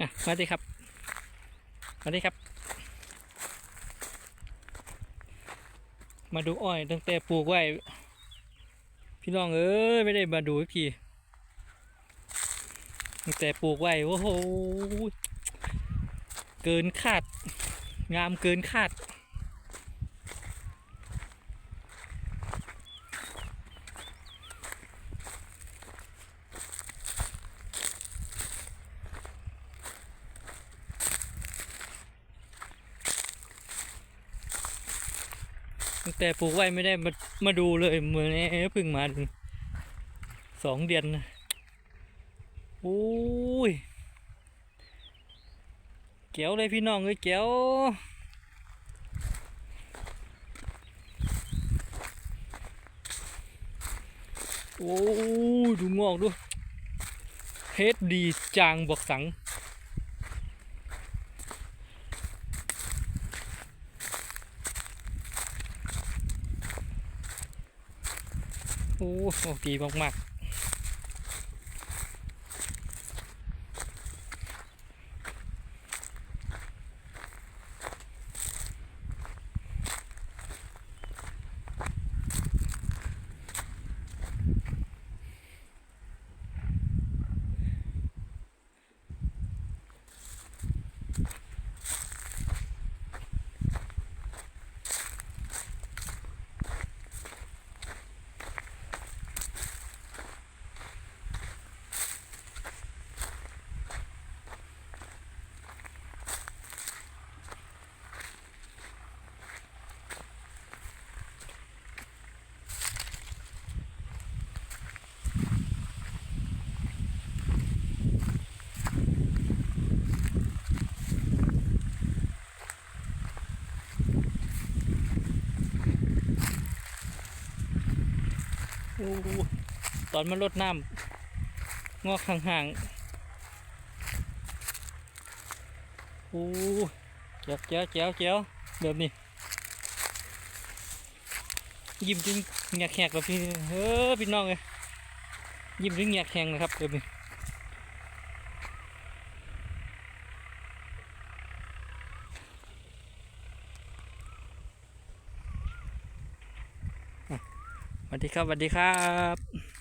อะมาดิครับ มาดิครับ มาดูอ้อยตั้งแต่ปลูกไว้ พี่น้องเอ้ยไม่ได้มาดูพี่ตั้งแต่ปลูกไว้โอ้โหเกินคาด งามเกินคาด แต่ปลูกไว้ไม่ได้มามาดูเลยเหมือนเพิ่งมาสองเดือนนะโอ้ยเก๋วเลยพี่น้องเอ้ยเก๋วโอ้ยดูงอกดูเฮ็ดดีจางบอกสัง อ้โหดีมากๆ ดูตอนมันลดน้ำงอกห่างๆโอ้เจ๋วเจ๋วเจ๋วเจ๋วแบบนี้ ยิ้มจริงแงกแหกแบบพี่เฮ้อพี่น้องเลยยิ้มจริงแงกแหงนะครับแบบนี้ วัสดีครับสวัสดีครับ